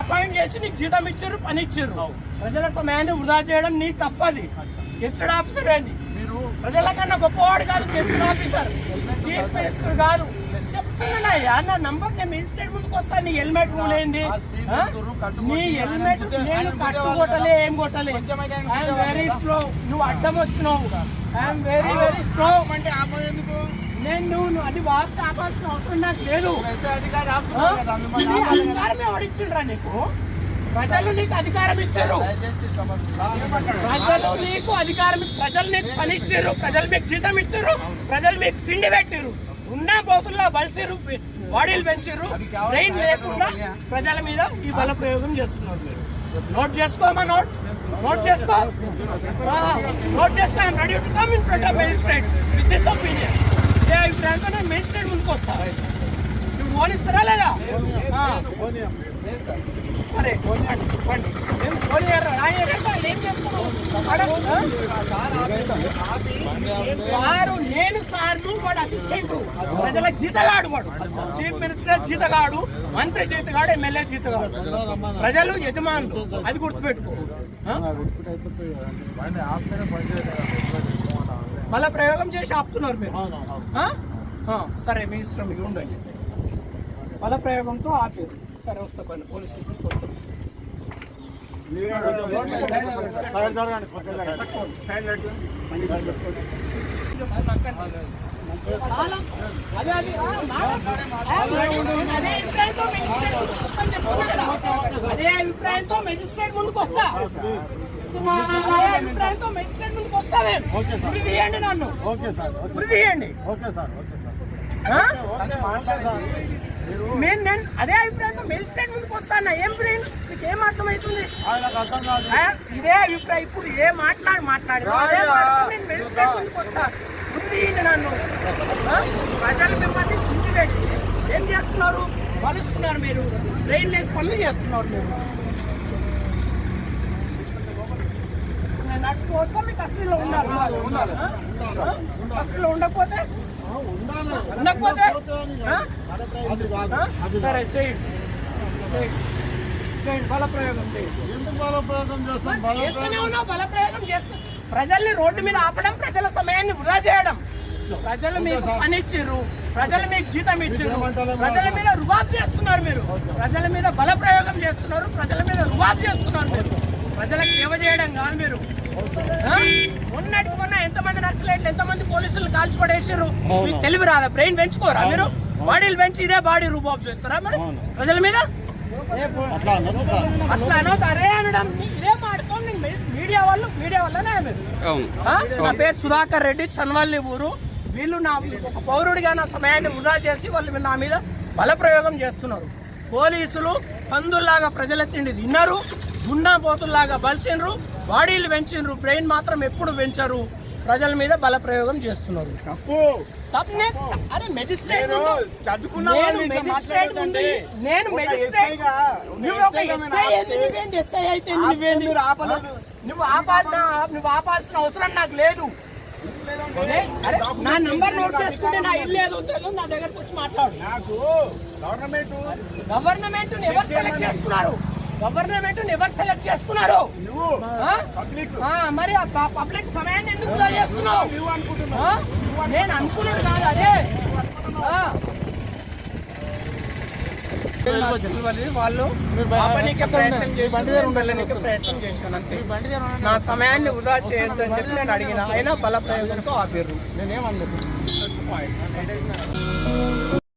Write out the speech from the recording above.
Appoint చేసి నీకు జీతం ఇచ్చారు పని ఇచ్చారు. ప్రజల సమయాన్ని వృధా చేయడం నీ తప్పది. గెస్టెడ్ ఆఫీసర్ ఏంటి మీరు ప్రజల కన్నా గొప్పవాడు కాదు గెస్టెడ్ ఆఫీసర్. చీఫ్ మినిస్టర్ కాదు. చెప్తున్నానయ్యా నా నంబర్ నేను ముందుకు వస్తాను నీ హెల్మెట్ ఆ? నీ హెల్మెట్ నేను ఏం కొట్టలే. ఐఎమ్ వెరీ స్లో నువ్వు అడ్డం వచ్చినావు. ఐఎమ్ వెరీ వెరీ స్లో అంటే ఆపేందుకు? నేను నువ్వు నువ్వు అది వార్త ఆపాల్సిన అవసరం నాకు లేదు. ఎస్ఐ అధికారి ఆ? ఆపుతున్నారు కదా మిమ్మల్ని నీ ఆపాలి కదా. అధికారం ఎవడిచ్చిండ్రా నీకు? ప్రజలు నీకు అధికారం ఇచ్చారు. ప్రజలు నీకు అధికారం ప్రజలు నీకు పని ఇచ్చారు. ప్రజలు మీకు జీతం ఇచ్చారు. ప్రజలు మీకు తిండి పెట్టారు. ఉన్న బోతుల్లో బలిసిరు బాడీలు పెంచారు. బ్రెయిన్ లేకుండా ప్రజల మీద ఈ బల ప్రయోగం చేస్తున్నారు మీరు. నోట్ చేసుకోమా నోట్. నోట్ చేసుకో. నోట్ చేసుకో. I'm ready to come in front of magistrate ఇదే అభిప్రాయంతో నేను ముందుకు వస్తా. నువ్వు ఫోన్ ఇస్తారా లేదా అరే ఫోన్ ఇవ్వండి, సారు నేను సార్ను వాడు అసిస్టెంట్ ప్రజల జీతగాడు వాడు. చీఫ్ మినిస్టర్ జీతగాడు మంత్రి జీతగాడు ఎమ్మెల్యే జీతగాడు. ప్రజలు యజమానులు. అది గుర్తుపెట్టుకో. మళ్ళా ప్రయోగం చేసి ఆపుతున్నారు మీరు. సరే మీ ఇష్టం మీకు ఉండండి మళ్ళా ప్రయోగంతో ఆపారు సరే వస్తా పని పోలీస్ స్టేషన్కి వస్తాం. అదే అది. అదే అభిప్రాయంతో మెజిస్ట్రేట్ ముందుకు వస్తాను చెప్తున్నా కదా. అదే అభిప్రాయంతో మెజిస్ట్రేట్ ముందుకు వస్తా అభిప్రాయంతో మెజిస్ట్రేట్ ముందుకు ఉరి తీయండి నన్ను ఓకే సార్ ఓకే. ఉరి తీయండి ఓకే సార్ ఓకే నేను నేను అదే అభిప్రాయంతో మెజిస్ట్రేట్ ముందుకు వస్తాను ఏం బ్రెయిన్? మీకు ఏం అర్థమవుతుంది ఇదే అభిప్రాయం. ఇప్పుడు ఏ మాట్లాడి మాట్లాడి. నేను మెజిస్ట్రేట్ ముందుకు వస్తా. ఉరి తీయండి నన్ను? ప్రజలు మిమ్మల్ని గుంజి పెట్టి ఏం చేస్తున్నారు? పలుస్తున్నారు మీరు. బ్రెయిన్ లేసి పనులు చేస్తున్నారు మీరు. నడుచుకోవచ్చా? మీ కస్టడీలో ఉన్నారు? కస్టడీలో ఉండకపోతే ఉండకపోతే? సరే చేయండి చేయండి. చేయండి బలప్రయోగం చేస్తాం? ప్రజల్ని రోడ్డు మీద ఆపడం ప్రజల సమయాన్ని వృధా చేయడం. ప్రజలు మీకు పని ఇచ్చిర్రు ప్రజలు మీకు జీతం ఇచ్చిర్రు ప్రజల మీద రుబాబ్ చేస్తున్నారు మీరు. ప్రజల మీద బల ప్రయోగం చేస్తున్నారు ప్రజల మీద రుబాబ్ చేస్తున్నారు మీరు. ప్రజలకు సేవ చేయడం కాదు మీరు. ఆ? మొన్నటికి మొన్న ఎంతమంది ఎంతమంది పోలీసులు కాల్చిపడేసారు మీకు తెలివి రాదా? బ్రెయిన్ పెంచుకోరా మీరు? బాడీలు పెంచి ఇదే బాడీ రూబాబ్ చేస్తారా మరి? ప్రజల మీద? అట్లా అనడం ఇదే మీడియా వాళ్ళు మీడియా వల్లనే మీరు? నా పేరు సుధాకర్ రెడ్డి చన్వల్లి ఊరు. వీళ్ళు నా ఒక పౌరుడిగా నా సమయాన్ని వృధా చేసి వాళ్ళు నా మీద బల ప్రయోగం చేస్తున్నారు. పోలీసులు పందుల్లాగా ప్రజల తిండి తిన్నారు గుండా పోతుల్లాగా బలిసిండ్రు బాడీలు పెంచిండ్రు బ్రెయిన్ మాత్రం ఎప్పుడు పెంచరు. ప్రజల మీద బల ప్రయోగం చేస్తున్నారు తప్పనే అరే మెజిస్ట్రేట్ నేను మెజిస్ట్రేట్ మెజిస్ట్రేట్ నువ్వు ఒక ఎస్ఐ ఎస్ఐ అయితే. నువ్వు ఆపాల్సిన నువ్వు ఆపాల్సిన అవసరం నాకు లేదు. నా నంబర్ నోట్ చేసుకుంటే నా ఇల్లు ఏదో నా దగ్గరకు వచ్చి మాట్లాడు. నాకు గవర్నమెంట్ గవర్నమెంట్ ఎవరు సెలెక్ట్ చేసుకున్నారు? గవర్నమెంట్ ఎవరు సెలెక్ట్ చేసుకున్నారు. నువ్వు ఆ? పబ్లిక్. ఆ, మరి పబ్లిక్ సమయాన్ని ఎందుకు చేస్తున్నావు నువ్వు అనుకుంటున్నావు. ఆ? నేను అనుకున్నాను కాదు అదే. ఆ. వాళ్ళు ఆపనీకే ప్రయత్నం చేసి వెళ్ళనీకే ప్రయత్నం చేశాను అంతే. నా సమయాన్ని వృధా చేయొద్దు అని చెప్పి నేను అడిగిన. అయినా బల ప్రయోగంతో ఆపారు నేనేమనలేదు